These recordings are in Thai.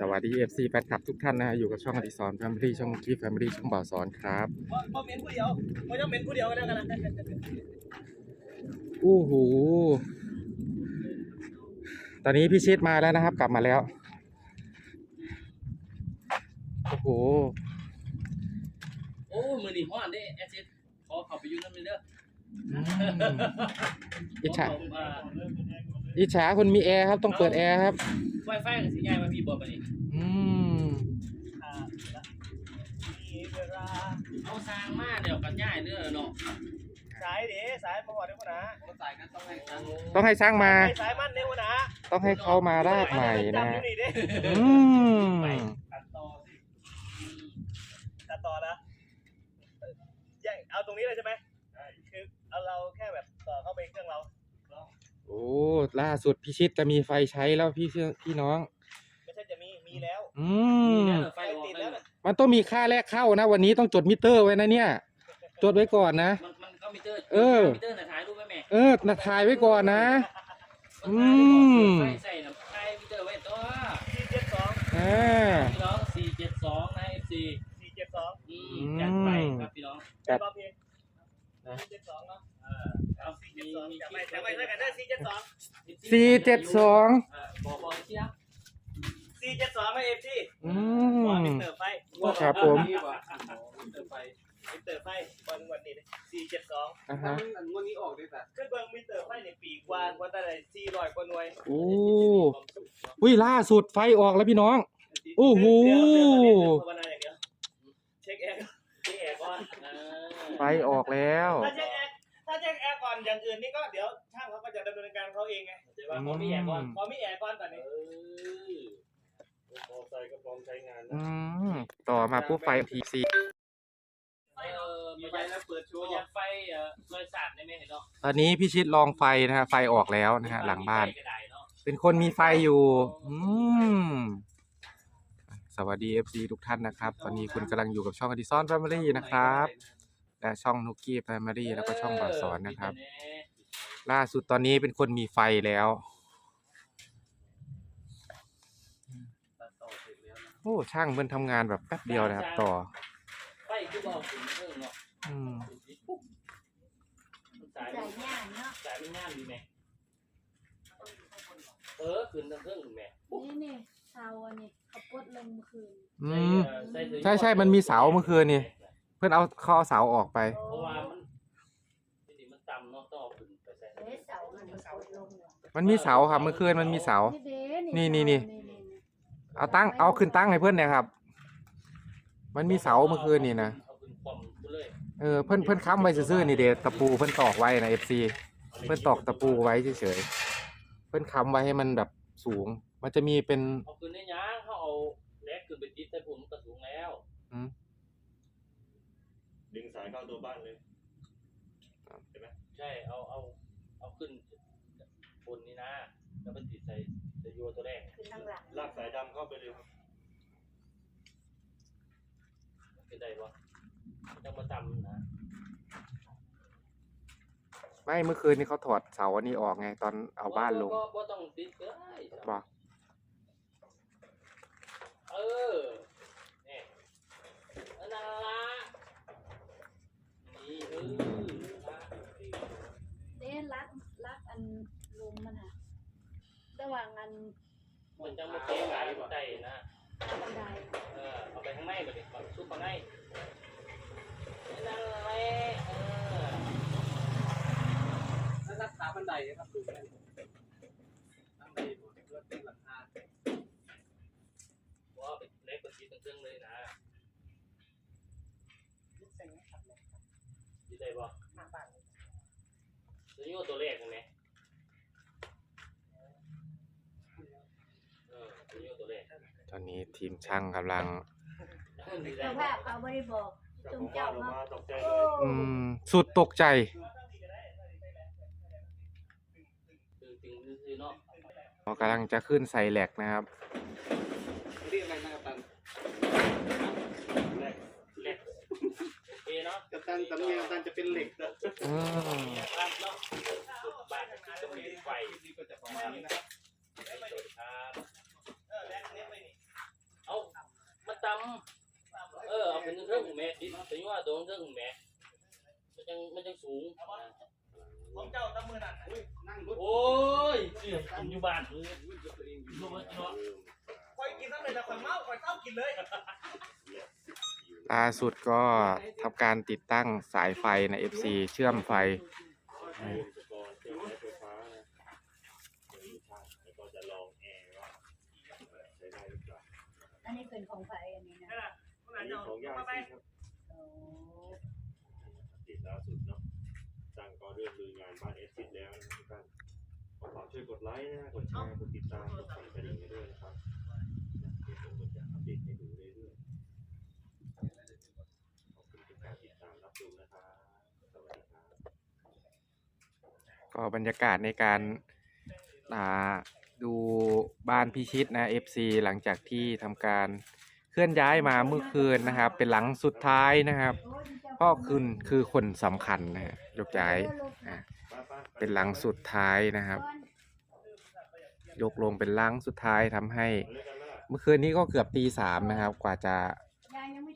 สวัสดีเอฟซีแฟนคลับทุกท่านนะฮะอยู่กับช่องอดิสรแฟมิลี่ช่องคีแฟมิลี่ช่องบ่าวสอนครับพอเหม็นผู้เดียวพอจะเหม็นผู้เดียวกันแล้วกันนะอู้หูตอนนี้พี่ชิดมาแล้วนะครับ กลับมาแล้วโอ้โหโอ้มือนี่ฮ้อนเด้แอซิดขอเข้าไปอยู่นำเด้ออืมอิจฉาข ออ่าอิจฉาคนมีแอร์ครับต้องเปิดแอร์ครับ ไฟไฟก็สิย้ายมาพี่บ่บัดนี้อืมมีเวลาเอาสร้างมาเดี๋ยวกันย้ายเด้อเนาะสายเด๋สายมาหอดเด้อหัวหน้าสายกันต้องให้กันต้องให้ช่างมาสายมันเด้อหัวหน้าต้องให้เขามาราดใหม่นะจำอยู่นี่เด้อืมตัดต่อสิตัดต่อนะแย่งเอาตรงนี้เลยใช่ไหมใช่คือเอาเราแค่แบบต่อเข้าไปเครื่องเรา โอ้ล่าสุดพี่ชิดจะมีไฟใช้แล้วพี่เชื่อพี่น้อง ไม่ใช่จะมี มีแล้วอืนี่มแหละไฟไฟออกติดแล้แล้ววนะนะมันต้องมีค่าแรกเข้านะ วันนี้ต้องจดมิเตอร์ไว้นะเนี่ย จดไว้ก่อนนะ มันมันก็มิเตอร์เออ มิเตอร์น่ะถ่ายรูปไว้แม่เออนะถ่ายไว้ก่อนนะ อืม ไฟใส่น่ะถ่ายมิเตอร์ไว้ตัวสี่เจ็ดสองอ่า พี่น้อง472นะ FC สี่เจ็ดสองอืมจัดไปครับพี่น้องจัดรอบเพลงสี่เจ็ดสองเนาะ จ็ดสองสี่เจ็ดสองเออบอกบอกเชียร์สี่เจ็ดสองไม่เอฟซีอืบอลมมิเตอร์ไฟครับผม มิเตอร์ไฟมิเตอร์ไฟบอลวันนี้สี่เจ็ดสองอ่าฮะวันนี้ออกได้แต่ขึ้นเบิ้งมิเตอร์ไฟในปีกว่ากว่าแต่ไหนสี่ร้อยกว่าหน่วยโอ้วิล่าสุดไฟออกแล้วพี่น้อง โอ้โหเดี๋ยวเดี๋ยวเดี๋ยวภาวนาอย่างเดียวเช็คแอร์เช็คแอร์ก่อนเออไฟออกแล้ว ถ้าเช็คแอ ก่อนอย่างอื่นนี่ก็เดี๋ยวช่างเขาก็จะดำเนินการเขาเองไงเดี๋ยวว่าเขามีแอร์ก่อนพอมีแอร์ก่อนตอนนี้เออมอไซค์ก็พร้อมใช้งานอืมต่อมาปุ๊บไฟพีซีเออมีไฟแล้วเปิดโชว์ยัดไฟเอ่อลอยสาดได้ไหมเห็นเนาะตอนนี้พี่ชิดลองไฟนะฮะไฟออกแล้วนะฮะหลังบ้านก็ได้เนาะเป็นคนมีไฟอยู่ อืม สวัสดี FC ทุกท่านนะครับ ตอนนี้คุณกำลังอยู่กับช่องอดิซอนแฟมิลี่นะครับ และช่องนุกกี้แฟมิลี่แล้วก็ช่องบาสอนนะครับ ล่าสุดตอนนี้เป็นคนมีไฟแล้วตัดต่อเสร็จแล้วนะโอ้ช่างเพิ่นทำงานแบบแป๊บเดียวนะครับ ต่อไฟคือบอกถึงเรื่องเนาะอืมสายใส่ย่างเนาะสายมันงามดีไหมเออคืนทั้งเครื่องถูกไหมนี่นี่เสาอันนี้เขาปลดลงเมื่อคืนอืมใช่ใช่มันมีเสาเมื่อคืนนี่ เพื่อนเอาเขาเอาเสาออกไป เพราะว่ามันนี่มันต่ำเนาะต้องเอาขึ้นไปใส่เด้เสามันก็ปลดลงเนี่ยมันมีเสาครับเมื่อคืนมันมีเสานี่เด้นี่นี่นี่ เอาตั้งเอาขึ้นตั้งให้เพื่อนเนี่ยครับ มันมีเสาเมื่อคืนนี่นะเอาขึ้นความกูเลยเออเพื่อนเพื่อนค้ำไว้ซื่อๆนี่เดะตะปูเพื่อนตอกไว้นะ FC เพื่อนตอกตะปูไว้เฉยๆเพื่อนค้ำไว้ให้มันแบบสูง มันจะมีเป็น เอาขึ้นได้ยังเขาเอาแลกขึ้นไปติดใส่ผมมันก็สูงแล้วอืม ดึงสายเข้าตัวบ้านเลยใช่เอาเอาเอาขึ้นบนนี้นะ แล้วมันติดใส่ใส่ยัวตัวแรกคือทางหลังลากสายดำเข้าไปเลยเป็นได้ปะมันจะมาจำนะไม่เมื่อคืนนี้เขาถอดเสาอันนี้ออกไง ตอนเอาบ้านลงก็ก็ต้องติดเลยบอกเออเนี่ยอันนั่นละนี่เออละ เด้รักรัก อันลมมันอะระหว่างอันมันจะมาเตะกายใจนะบันไดเออเอาไปข้างในไปดิก่อนซุปข้างในนั่นแหละเออแล้วรักษาบันไดนะครับดูได้บันไดเพื่อเป็นหลังคาว่าไปเล็กกว่าทีตั้งเครื่องเลยนะดีใจปะจะยั่วตัวเลขใช่ไหมเออจะยั่ว ตัวเลขตอนนี้ทีมช่างกำลังดีใจเจ้าภาพเขาไม่ได้บอกจงเจ้าเนาะโอ้อืม สุดตกใจคือถึงคือเนาะเรากำลังจะขึ้นใส่แหลกนะครับเรียกอะไรนะกัปตันเล็กเอเนาะกัปตันสำเนียงกัปตันจะเป็นเหล็กนะอืม ครับเนาะบ้านจะมีไฟก็จะประมาณนี้นะครับสวัสดีครับ งเรื่องแหมมันยังมันยังสูง ของเจ้าตะมือนั่นน่ะนั่งรถโอ้ยเสียกินอยู่บ้านเลยลงมาเนาะคอยกินทั้งเลยแล้วคอยเมาคอยเศร้ากินเลยล่าสุดก็ทำการติดตั้งสายไฟใน FC เชื่อมไฟ อันนี้เป็นของไผอันนี้นะนั่นน่ะขนาดเจ้าของยามาไปซีครับโอ้ ติดล่าสุดเนาะสั่งก็เรื่องมืองานบ้านเอสซิดแล้วนะทุกท่านขอฝากช่วยกดไลค์นะกดแชร์กดติดตามกดสั่นกระดิ่งให้ด้วยนะครับเดี๋ยวผมก็จะอัปเดตให้ดูเรื่อยๆขอบคุณทุกการติดตามรับชมนะครับสวัสดีครับ ก็บรรยากาศในการอ่าดูบ้านพิชิตนะ FC หลังจากที่ทำการ เคลื่อนย้ายมาเมื่อคืนนะครับ เป็นหลังสุดท้ายนะครับพ่อคืนคือคนสำคัญนะยกย้ายเป็นหลังสุดท้ายนะครับ ยกลงเป็นหลังสุดท้ายทำให้ เมื่อคืนนี้ก็เกือบตีสามนะครับ กว่าจะ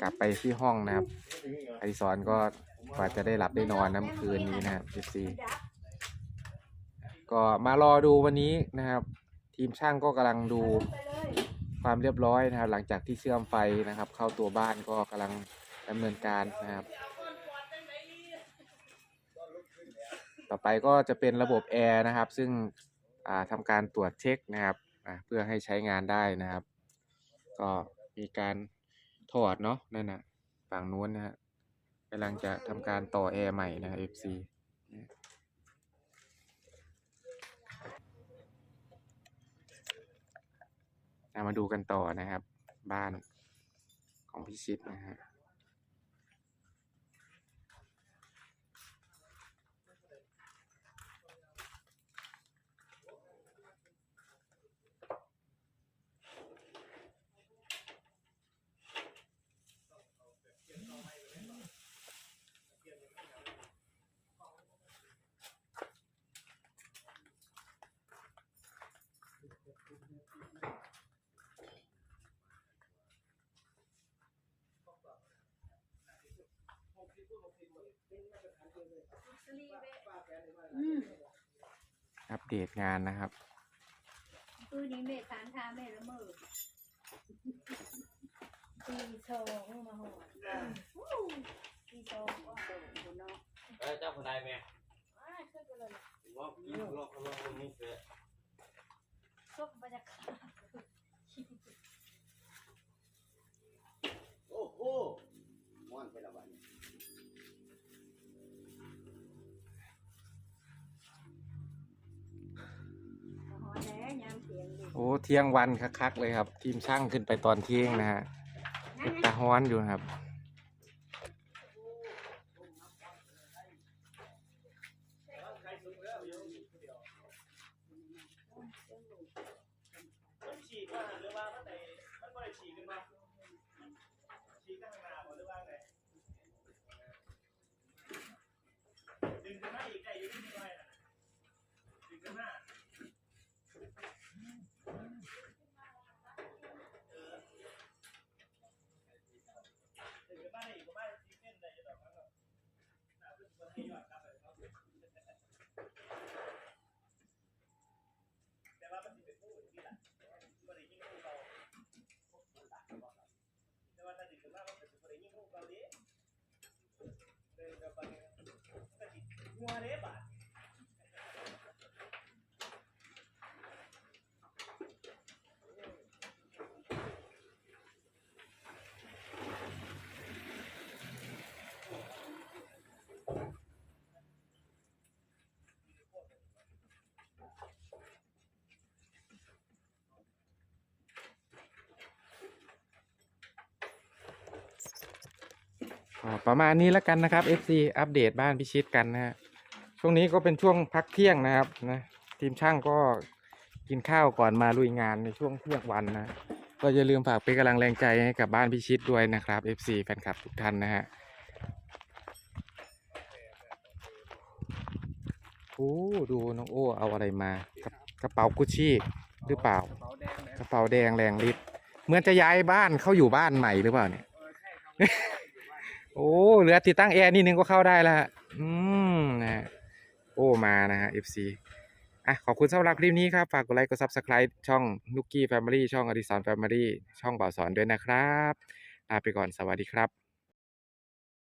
กลับไปที่ห้องนะครับไอดิศรก็กว่าจะได้หลับได้นอนนะเมื่อคืนนี้นะครับ FC ก็มารอดูวันนี้นะครับ ทีมช่างก็กำลังดู ความเรียบร้อยนะครับ หลังจากที่เชื่อมไฟนะครับ เข้าตัวบ้านก็กำลังดำเนินการนะครับ ต่อไปก็จะเป็นระบบแอร์นะครับ ซึ่งอ่าทำการตรวจเช็คนะครับเพื่อให้ใช้งานได้นะครับ ก็มีการถอดเนาะนั่นนะฝั่งนู้นนะฮะกำลังจะทำการต่อแอร์ใหม่นะ FC เมาดูกันต่อนะครับ บ้านของพิชิตนะฮะ อืมอัปเดตงานนะครับปืนนี้เมฆฐานทาเมฆละเมอตีโชงมาหอดวู้ตีโชงก็โดดอยู่เนาะเอ้ยเจ้าคนใดแม่อ้ายขึ้นไปเลยว่ากินลอกลอกลงนี่เสือซุกบรรยากาศ เที่ยงวันคักๆเลยครับ ทีมช่างขึ้นไปตอนเที่ยงนะฮะเป็นตาฮ้อนอยู่ครับมันฉีกว่าหรือว่ามันไหนมันไม่ได้ฉีกขึ้นมาฉีกข้างหน้าบ่หรือว่าไงดึงขึ้นมาอีกได้อยู่นิดหน่อยน่ะดึงขึ้นมาดึงขึ้นมาได้อีกประมาณสิบเซนได้อยู่ดอกครับน่าจะเป็นให้ยอดครับเลยครับแต่ว่ามันสิเป็นผู้อื่นที่หลัง บริยิ่งคู่เราแต่ว่าถ้าดึงขึ้นมาก็เป็นบริยิ่งคู่เราดิ เดินกับบังก็ติดหัวเล็บอะ ก็ ประมาณนี้แล้วกันนะครับ FC อัปเดตบ้านพิชิตกันนะฮะช่วงนี้ก็เป็นช่วงพักเที่ยงนะครับนะทีมช่างก็กินข้าวก่อนมาลุยงานในช่วงเที่ยงวันนะก็อย่าลืมฝากเป็นกำลังแรงใจให้กับบ้านพิชิตด้วยนะครับ FC แฟนคลับทุกท่านนะฮะโอ้ดูน้องโอ้เอาอะไรมากระกระเป๋ากุชชี่หรือเปล่า กระเป๋าแดงแรงฤทธิ์เหมือนจะย้ายบ้านเข้าอยู่บ้านใหม่หรือเปล่าเนี่ย เโอ้เหลือติดตั้งแอร์นิดนึงก็เข้าได้แล้วฮะอืมนะโอ้มานะฮะ FC อะขอบคุณสำหรับคลิปนี้ครับ ฝากกดไลค์กด Subscribe ช่องนุกกี้แฟมิลี่ช่องอดิสรแฟมิลี่ช่องบ่าวสอนด้วยนะครับลาไปก่อนสวัสดีครับ